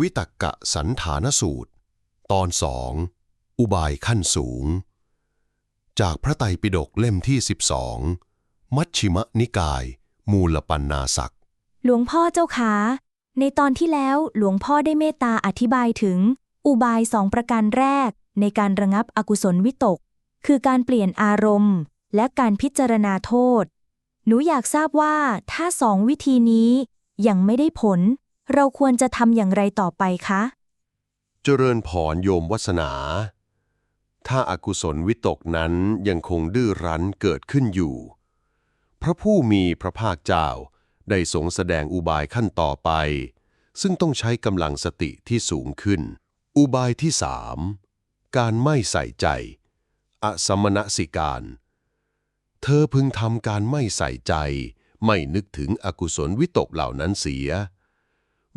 วิตักกะสันฐานสูตร ตอนสองอุบายขั้นสูง จากพระไตรปิฎกเล่มที่ 12 มัชชิมะนิกาย มูลปันนาศักหลวงพ่อเจ้าขา ในตอนที่แล้วหลวงพ่อได้เมตตาอธิบายถึง อุบายสองประการแรก ในการระงับอกุศลวิตก คือการเปลี่ยนอารมณ์ และการพิจารณาโทษ หนูอยากทราบว่าถ้าสองวิธีนี้ยังไม่ได้ผล เราควรจะทำอย่างไรต่อไปคะ เจริญพรโยมวัสนา ถ้าอากุศลวิตกนั้นยังคงดื้อรั้นเกิดขึ้นอยู่ พระผู้มีพระภาคเจ้าได้ทรงแสดงอุบายขั้นต่อไป ซึ่งต้องใช้กำลังสติที่สูงขึ้น อุบายที่สามการไม่ใส่ใจ อสมณสิการ เธอพึงทำการไม่ใส่ใจ ไม่นึกถึงอกุศลวิตกเหล่านั้นเสีย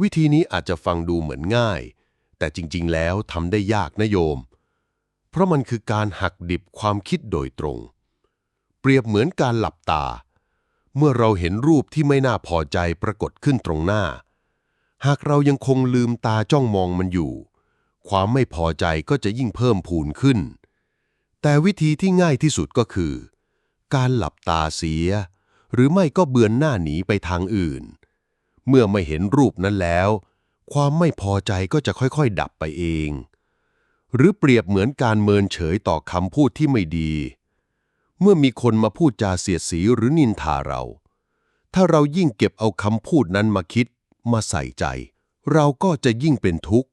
วิธีนี้อาจจะฟังดูเหมือนง่าย แต่จริงๆ แล้วทำได้ยากนะโยม เพราะมันคือการหักดิบความคิดโดยตรง เปรียบเหมือนการหลับตา เมื่อเราเห็นรูปที่ไม่น่าพอใจปรากฏขึ้นตรงหน้า หากเรายังคงลืมตาจ้องมองมันอยู่ ความไม่พอใจก็จะยิ่งเพิ่มพูนขึ้น แต่วิธีที่ง่ายที่สุดก็คือ การหลับตาเสีย หรือไม่ก็เบือนหน้าหนีไปทางอื่น เมื่อไม่เห็นรูปนั้นแล้ว ความไม่พอใจก็จะค่อยๆ ดับไปเอง หรือเปรียบเหมือนการเมินเฉยต่อคำพูดที่ไม่ดี เมื่อมีคนมาพูดจาเสียดสีหรือนินทาเรา ถ้าเรายิ่งเก็บเอาคำพูดนั้นมาคิด มาใส่ใจ เราก็จะยิ่งเป็นทุกข์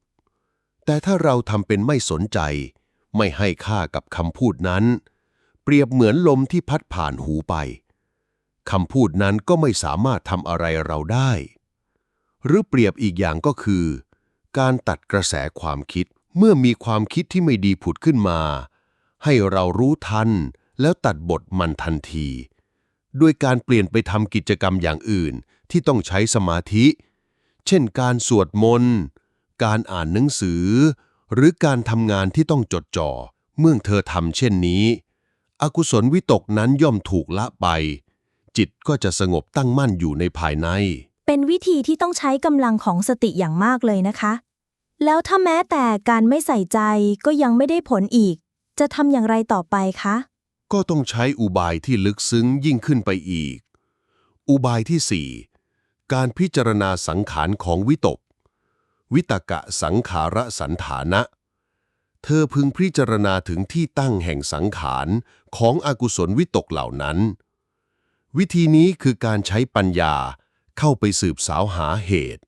แต่ถ้าเราทำเป็นไม่สนใจ ไม่ให้ค่ากับคำพูดนั้น เปรียบเหมือนลมที่พัดผ่านหูไปคำพูดนั้นก็ไม่สามารถทำอะไรเราได้ หรือเปรียบอีกอย่างก็คือ การตัดกระแสความคิดเมื่อมีความคิดที่ไม่ดีผุดขึ้นมา ให้เรารู้ทัน แล้วตัดบทมันทันที ด้วยการเปลี่ยนไปทำกิจกรรมอย่างอื่นที่ต้องใช้สมาธิ เช่นการสวดมนต์ การอ่านหนังสือ หรือการทำงานที่ต้องจดจ่อ เมื่อเธอทำเช่นนี้ อกุศลวิตกนั้นย่อมถูกละไป จิตก็จะสงบตั้งมั่นอยู่ในภายใน เป็นวิธีที่ต้องใช้กำลังของสติอย่างมากเลยนะคะ แล้วถ้าแม้แต่การไม่ใส่ใจก็ยังไม่ได้ผลอีก จะทำอย่างไรต่อไปคะ ก็ต้องใช้อุบายที่ลึกซึ้งยิ่งขึ้นไปอีก อุบายที่สี่การพิจารณาสังขารของวิตก วิตกะสังขารสันฐานะ เธอพึงพิจารณาถึงที่ตั้งแห่งสังขารของอกุศลวิตกเหล่านั้น วิธีนี้คือการใช้ปัญญา เข้าไปสืบสาวหาเหตุ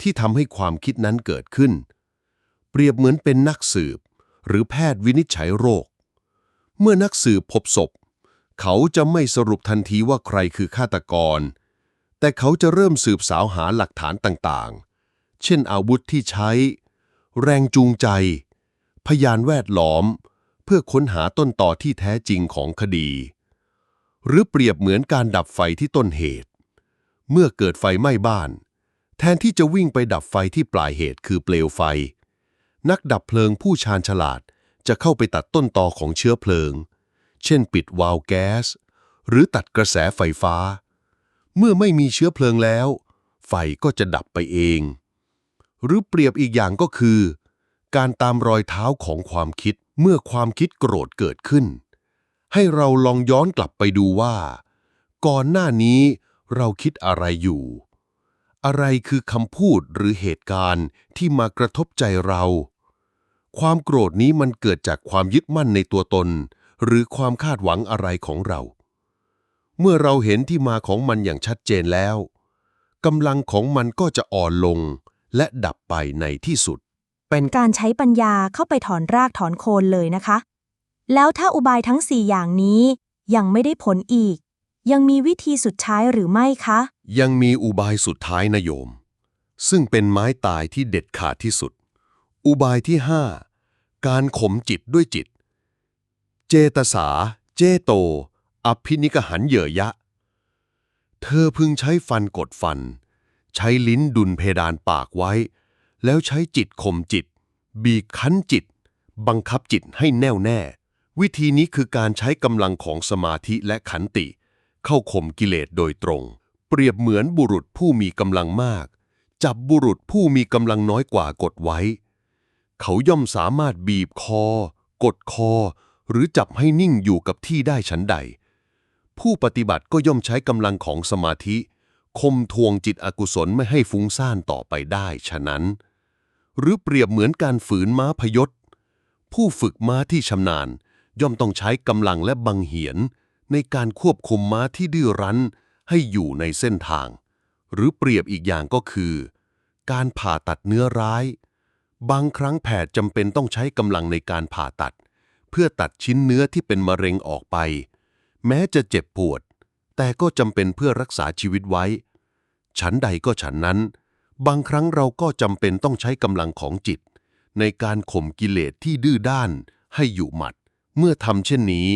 ที่ทำให้ความคิดนั้นเกิดขึ้น เปรียบเหมือนเป็นนักสืบ หรือแพทย์วินิจฉัยโรค เมื่อนักสืบพบศพ เขาจะไม่สรุปทันทีว่าใครคือฆาตกร แต่เขาจะเริ่มสืบสาวหาหลักฐานต่างๆ เช่นอาวุธที่ใช้ แรงจูงใจ พยานแวดล้อม เพื่อค้นหาต้นต่อที่แท้จริงของคดี หรือเปรียบเหมือนการดับไฟที่ต้นเหตุ เมื่อเกิดไฟไหม้บ้าน แทนที่จะวิ่งไปดับไฟที่ปลายเหตุคือเปลวไฟ นักดับเพลิงผู้ชาญฉลาดจะเข้าไปตัดต้นตอของเชื้อเพลิง เช่นปิดวาล์วแก๊ส หรือตัดกระแสไฟฟ้า เมื่อไม่มีเชื้อเพลิงแล้ว ไฟก็จะดับไปเอง หรือเปรียบอีกอย่างก็คือ การตามรอยเท้าของความคิดเมื่อความคิดโกรธเกิดขึ้น ให้เราลองย้อนกลับไปดูว่า ก่อนหน้านี้ เราคิดอะไรอยู่ อะไรคือคำพูดหรือเหตุการณ์ที่มากระทบใจเรา ความโกรธนี้มันเกิดจากความยึดมั่นในตัวตน หรือความคาดหวังอะไรของเรา เมื่อเราเห็นที่มาของมันอย่างชัดเจนแล้วกำลังของมันก็จะอ่อนลงและดับไปในที่สุด เป็นการใช้ปัญญาเข้าไปถอนรากถอนโคนเลยนะคะ แล้วถ้าอุบายทั้ง 4 อย่างนี้ยังไม่ได้ผลอีก ยังมีวิธีสุดท้ายหรือไม่คะ ยังมีอุบายสุดท้ายนะโยม ซึ่งเป็นไม้ตายที่เด็ดขาดที่สุด อุบายที่ห้าการข่มจิตด้วยจิต เจตสา เจโต อภินิกหันเหยยะ เธอพึงใช้ฟันกดฟัน ใช้ลิ้นดุลเพดานปากไว้ แล้วใช้จิตข่มจิต บีบคั้นจิต บังคับจิตให้แน่วแน่ วิธีนี้คือการใช้กำลังของสมาธิและขันติ เข้าข่มกิเลสโดยตรง เปรียบเหมือนบุรุษผู้มีกำลังมาก จับบุรุษผู้มีกำลังน้อยกว่ากดไว้ เขาย่อมสามารถบีบคอ กดคอ หรือจับให้นิ่งอยู่กับที่ได้ฉันใด ผู้ปฏิบัติก็ย่อมใช้กำลังของสมาธิคมทวงจิตอกุศลไม่ให้ฟุ้งซ่านต่อไปได้ฉะนั้น หรือเปรียบเหมือนการฝืนม้าพยศ ผู้ฝึกม้าที่ชำนาญ ย่อมต้องใช้กำลังและบังเหียน ในการควบคุมม้าที่ดื้อรั้นให้อยู่ในเส้นทาง หรือเปรียบอีกอย่างก็คือ การผ่าตัดเนื้อร้าย บางครั้งแพทย์จำเป็นต้องใช้กำลังในการผ่าตัด เพื่อตัดชิ้นเนื้อที่เป็นมะเร็งออกไป แม้จะเจ็บปวด แต่ก็จำเป็นเพื่อรักษาชีวิตไว้ ฉันใดก็ฉันนั้น บางครั้งเราก็จำเป็นต้องใช้กำลังของจิต ในการข่มกิเลสที่ดื้อด้านให้อยู่หมัด เมื่อทำเช่นนี้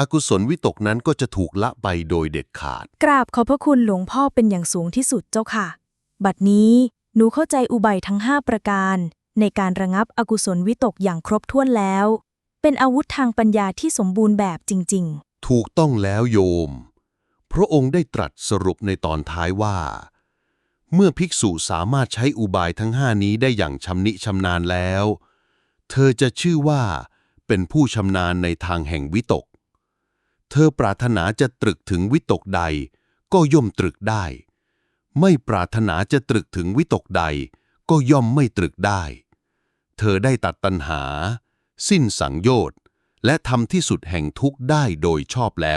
อกุศลวิตกนั้นก็จะถูกละไปโดยเด็ดขาด กราบขอบพระคุณหลวงพ่อเป็นอย่างสูงที่สุดเจ้าค่ะ บัดนี้หนูเข้าใจอุบายทั้ง 5 ประการ ในการระงับอกุศลวิตกอย่างครบถ้วนแล้ว เป็นอาวุธทางปัญญาที่สมบูรณ์แบบจริงถูกต้องแล้วโยม พระองค์ได้ตรัสสรุปในตอนท้ายว่า เมื่อภิกษุสามารถใช้อุบายทั้งห้านี้ได้อย่างชำนิชำนาญแล้ว เธอจะชื่อว่าเป็นผู้ชำนาญในทางแห่งวิตก เธอปรารถนาจะตรึกถึงวิตกใด ก็ย่อมตรึกได้ ไม่ปรารถนาจะตรึกถึงวิตกใด ก็ย่อมไม่ตรึกได้ เธอได้ตัดตัณหา สิ้นสังโยชน์และทำที่สุดแห่งทุกข์ได้โดยชอบแล้ว